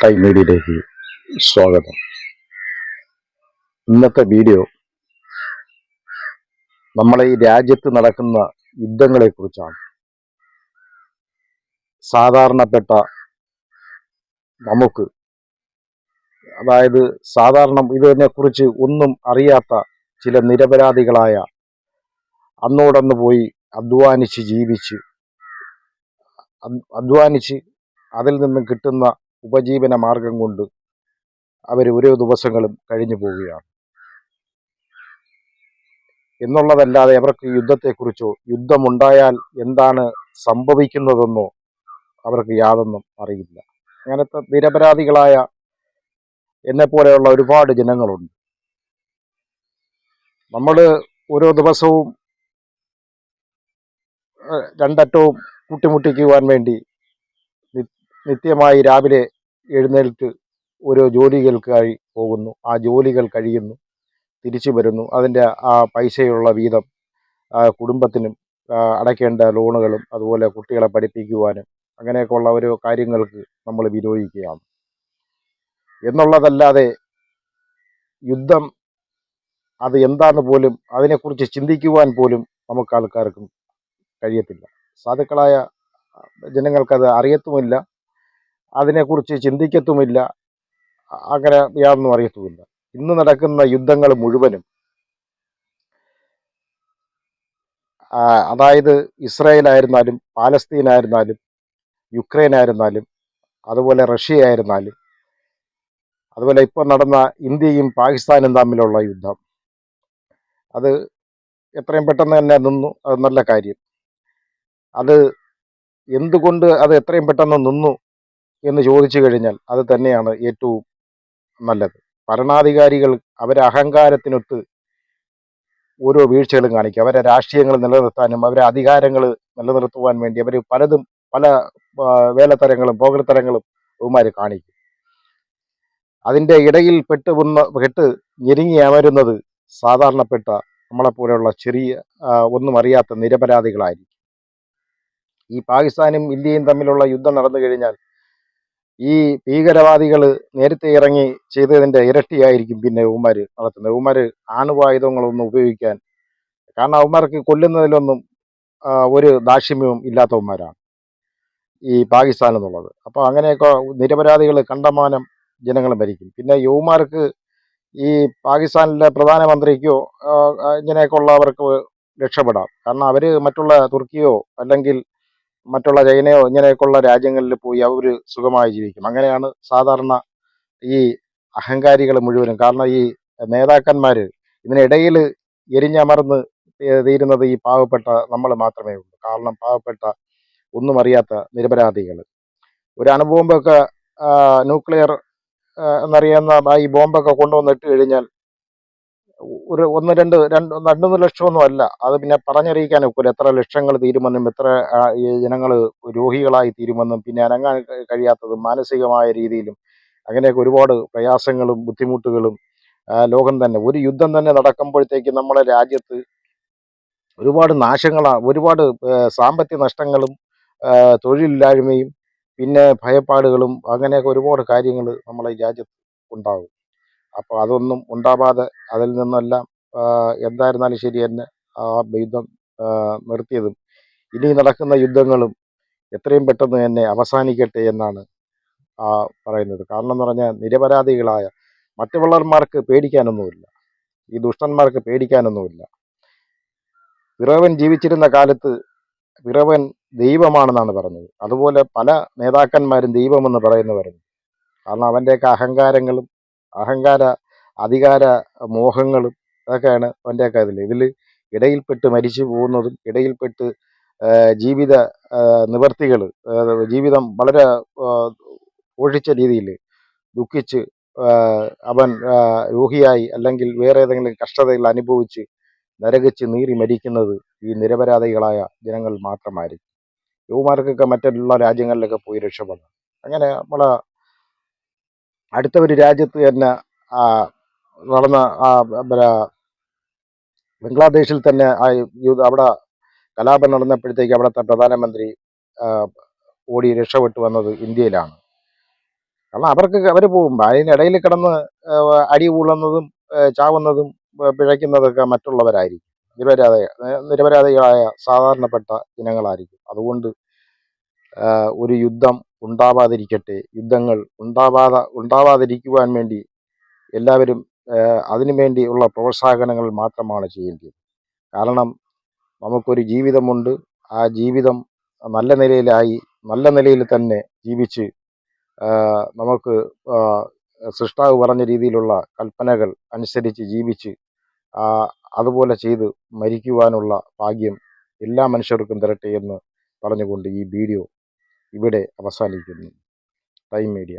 Time മീഡിയയിലേക്ക് സ്വാഗതം. ഇന്നത്തെ വീഡിയോ നമ്മളെ ഈ രാജ്യത്ത് നടക്കുന്ന യുദ്ധങ്ങളെക്കുറിച്ചാണ്. സാധാരണപ്പെട്ട നമുക്ക് അതായത് സാധാരണ ഇതിനെ കുറിച്ച് ഒന്നും അറിയാത്ത ചില നിരപരാധികളായ അന്നോടന്ന് പോയി അധ്വാനിച്ച് ജീവിച്ച് അധ്വാനിച്ച് അതിൽ നിന്നും കിട്ടുന്ന ഉപജീവന മാർഗം കൊണ്ട് അവർ ഓരോ ദിവസങ്ങളും കഴിഞ്ഞു പോവുകയാണ്. എന്നുള്ളതല്ലാതെ അവർക്ക് യുദ്ധത്തെക്കുറിച്ചോ യുദ്ധമുണ്ടായാൽ എന്താണ് സംഭവിക്കുന്നതെന്നോ അവർക്ക് യാതൊന്നും അറിയില്ല. അങ്ങനത്തെ നിരപരാധികളായ എന്നെപ്പോലെയുള്ള ഒരുപാട് ജനങ്ങളുണ്ട്. നമ്മൾ ഓരോ ദിവസവും രണ്ടറ്റവും കൂട്ടിമുട്ടിക്കുവാൻ വേണ്ടി നിത്യമായി രാവിലെ എഴുന്നേൽറ്റ് ഓരോ ജോലികൾക്കായി പോകുന്നു. ആ ജോലികൾ കഴിയുന്നു. തിരിച്ചു വരുന്നു. അതിന്റെ ആ പൈസയുള്ള വീതം കുടുംബത്തിനും അടയ്ക്കേണ്ട ലോണുകളും അതുപോലെ കുട്ടികളെ പഠിപ്പിക്കുവാനും അങ്ങനെയൊക്കെയുള്ള ഓരോ കാര്യങ്ങൾക്ക് നമ്മൾ വിനിയോഗിക്കുകയാണ്. എന്നുള്ളതല്ലാതെ യുദ്ധം അത് എന്താന്ന് പോലും അതിനെക്കുറിച്ച് ചിന്തിക്കുവാൻ പോലും നമുക്ക് ആൾക്കാർക്കും കഴിയത്തില്ല. സാധുക്കളായ ജനങ്ങൾക്കത് അറിയത്തുമില്ല. അതിനെക്കുറിച്ച് ചിന്തിക്കത്തുമില്ല. അങ്ങനെ യാതൊന്നും അറിയത്തുമില്ല. ഇന്ന് നടക്കുന്ന യുദ്ധങ്ങൾ മുഴുവനും അതായത് ഇസ്രായേൽ ആയിരുന്നാലും പാലസ്തീൻ ആയിരുന്നാലും യുക്രൈൻ ആയിരുന്നാലും അതുപോലെ റഷ്യ ആയിരുന്നാലും അതുപോലെ ഇപ്പോൾ നടന്ന ഇന്ത്യയും പാകിസ്ഥാനും തമ്മിലുള്ള യുദ്ധം. അത് എത്രയും പെട്ടെന്ന് തന്നെ നിന്നു. അത് നല്ല കാര്യം. അത് എന്തുകൊണ്ട് അത് എത്രയും പെട്ടെന്ന് നിന്നു? എന്ന് ചോദിച്ചു കഴിഞ്ഞാൽ അത് തന്നെയാണ് ഏറ്റവും നല്ലത്. ഭരണാധികാരികൾ അവരെ അഹങ്കാരത്തിനൊത്ത് ഓരോ വീഴ്ചകളും കാണിക്കും. അവരെ രാഷ്ട്രീയങ്ങൾ നിലനിർത്താനും അവരെ അധികാരങ്ങൾ നിലനിർത്തുവാൻ വേണ്ടി അവർ പലതും പല വേലത്തരങ്ങളും പോകൃത്തരങ്ങളും ഇവന്മാർ കാണിക്കും. അതിന്റെ ഇടയിൽ പെട്ട് വന്ന് പെട്ട് ഞെരുങ്ങി അമരുന്നത് സാധാരണപ്പെട്ട നമ്മളെപ്പോലെയുള്ള ചെറിയ ഒന്നും അറിയാത്ത നിരപരാധികളായിരിക്കും. ഈ പാകിസ്ഥാനും ഇന്ത്യയും തമ്മിലുള്ള യുദ്ധം നടന്നു കഴിഞ്ഞാൽ ഈ ഭീകരവാദികൾ നേരത്തെ ഇറങ്ങി ചെയ്തതിന്റെ ഇരട്ടിയായിരിക്കും പിന്നെ ഉമാർ നടത്തുന്നത്. ഉമാർ ആണുവായുധങ്ങളൊന്നും ഉപയോഗിക്കാൻ കാരണം അവന്മാർക്ക് കൊല്ലുന്നതിലൊന്നും ഒരു ദാക്ഷിമ്യവും ഇല്ലാത്തവന്മാരാണ് ഈ പാകിസ്ഥാൻ എന്നുള്ളത്. അപ്പോൾ അങ്ങനെയൊക്കെ നിരപരാധികൾ കണ്ടമാനം ജനങ്ങൾ മരിക്കും പിന്നെ യുവമാർക്ക് ഈ പാകിസ്ഥാനിലെ പ്രധാനമന്ത്രിക്കോ ഇങ്ങനെയൊക്കെ ഉള്ളവർക്ക് രക്ഷപ്പെടാം. കാരണം അവർ മറ്റുള്ള തുർക്കിയോ അല്ലെങ്കിൽ മറ്റുള്ള ചൈനയോ ഇങ്ങനെയൊക്കെയുള്ള രാജ്യങ്ങളിൽ പോയി അവർ സുഖമായി ജീവിക്കും. അങ്ങനെയാണ് സാധാരണ ഈ അഹങ്കാരികൾ മുഴുവനും. കാരണം ഈ നേതാക്കന്മാർ ഇതിനിടയിൽ എരിഞ്ഞമർന്ന് തീരുന്നത് ഈ പാവപ്പെട്ട നമ്മൾ മാത്രമേ ഉള്ളൂ. കാരണം പാവപ്പെട്ട ഒന്നും അറിയാത്ത നിരപരാധികൾ. ഒരു അണുബോംബൊക്കെ ന്യൂക്ലിയർ എന്നറിയുന്ന ഈ ബോംബൊക്കെ കൊണ്ടുവന്നിട്ട് കഴിഞ്ഞാൽ ഒരു ഒന്ന് രണ്ട് രണ്ട് രണ്ട് മൂന്ന് ലക്ഷമൊന്നും അല്ല. അത് പിന്നെ പറഞ്ഞറിയിക്കാൻ ഒക്കില്ല. എത്ര ലക്ഷങ്ങൾ തീരുമെന്നും എത്ര ജനങ്ങൾ രോഗികളായി തീരുമെന്നും പിന്നെ അനങ്ങാൻ കഴിയാത്തതും മാനസികമായ രീതിയിലും അങ്ങനെയൊക്കെ ഒരുപാട് പ്രയാസങ്ങളും ബുദ്ധിമുട്ടുകളും ലോകം തന്നെ. ഒരു യുദ്ധം തന്നെ നടക്കുമ്പോഴത്തേക്ക് നമ്മുടെ രാജ്യത്ത് ഒരുപാട് നാശങ്ങളാണ് ഒരുപാട് സാമ്പത്തിക നഷ്ടങ്ങളും തൊഴിലില്ലായ്മയും പിന്നെ ഭയപ്പാടുകളും അങ്ങനെയൊക്കെ ഒരുപാട് കാര്യങ്ങൾ നമ്മളെ രാജ്യത്ത് ഉണ്ടാകും. അപ്പോൾ അതൊന്നും ഉണ്ടാവാതെ അതിൽ നിന്നെല്ലാം എന്തായിരുന്നാലും ശരി തന്നെ ആ യുദ്ധം നിർത്തിയതും. ഇനി നടക്കുന്ന യുദ്ധങ്ങളും എത്രയും പെട്ടെന്ന് തന്നെ അവസാനിക്കട്ടെ എന്നാണ് പറയുന്നത്. കാരണം എന്ന് പറഞ്ഞാൽ നിരപരാധികളായ മറ്റുള്ളവന്മാർക്ക് പേടിക്കാനൊന്നുമില്ല. ഈ ദുഷ്ടന്മാർക്ക് പേടിക്കാനൊന്നുമില്ല. പിറവൻ ജീവിച്ചിരുന്ന കാലത്ത് പിറവൻ ദൈവമാണെന്നാണ് പറഞ്ഞത്. അതുപോലെ പല നേതാക്കന്മാരും ദൈവമെന്ന് പറയുന്നവരുണ്ട്. കാരണം അവന്റെയൊക്കെ അഹങ്കാരങ്ങളും അഹങ്കാര അധികാര മോഹങ്ങളും അതൊക്കെയാണ് അവന്റെയൊക്കെ ഇതിൽ ഇതിൽ ഇടയിൽപ്പെട്ട് മരിച്ചു പോകുന്നതും ഇടയിൽപ്പെട്ട് ജീവിത നിവർത്തികൾ ജീവിതം വളരെ ഒഴിച്ച രീതിയിൽ ദുഃഖിച്ച് അവൻ രോഗിയായി അല്ലെങ്കിൽ വേറെ ഏതെങ്കിലും കഷ്ടതകൾ അനുഭവിച്ച് നരകിച്ച് നീറി മരിക്കുന്നത് ഈ നിരപരാധികളായ ജനങ്ങൾ മാത്രമായിരിക്കും. യുവമാർക്കൊക്കെ മറ്റുള്ള രാജ്യങ്ങളിലൊക്കെ പോയി രക്ഷപ്പെടാം അങ്ങനെ നമ്മളെ അടുത്ത ഒരു രാജ്യത്ത് തന്നെ നടന്ന ബംഗ്ലാദേശിൽ തന്നെ ആ അവിടെ കലാപം നടന്നപ്പോഴത്തേക്ക് അവിടുത്തെ പ്രധാനമന്ത്രി ഓടി രക്ഷപ്പെട്ടു വന്നത് ഇന്ത്യയിലാണ്. കാരണം അവർക്ക് അവർ പോകും. അതിനിടയിൽ കിടന്ന് അടി കൂളുന്നതും ചാവുന്നതും പിഴയ്ക്കുന്നതൊക്കെ മറ്റുള്ളവരായിരിക്കും. നിരപരാധ നിരപരാധികളായ സാധാരണപ്പെട്ട ജനങ്ങളായിരിക്കും. അതുകൊണ്ട് ഒരു യുദ്ധം ഉണ്ടാവാതിരിക്കട്ടെ. യുദ്ധങ്ങൾ ഉണ്ടാവാതെ ഉണ്ടാവാതിരിക്കുവാൻ വേണ്ടി എല്ലാവരും അതിനുവേണ്ടിയുള്ള അതിനു വേണ്ടിയുള്ള പ്രോത്സാഹനങ്ങൾ മാത്രമാണ് ചെയ്യേണ്ടത്. കാരണം നമുക്കൊരു ജീവിതമുണ്ട്. ആ ജീവിതം നല്ല നിലയിലായി നല്ല നിലയിൽ തന്നെ ജീവിച്ച് നമുക്ക് സൃഷ്ടാവ് പറഞ്ഞ രീതിയിലുള്ള കൽപ്പനകൾ അനുസരിച്ച് ജീവിച്ച് അതുപോലെ ചെയ്ത് മരിക്കുവാനുള്ള ഭാഗ്യം എല്ലാ മനുഷ്യർക്കും തരട്ടെ എന്ന് പറഞ്ഞുകൊണ്ട് ഈ വീഡിയോ ഇവിടെ അവസാനിക്കുന്നു. Time Media.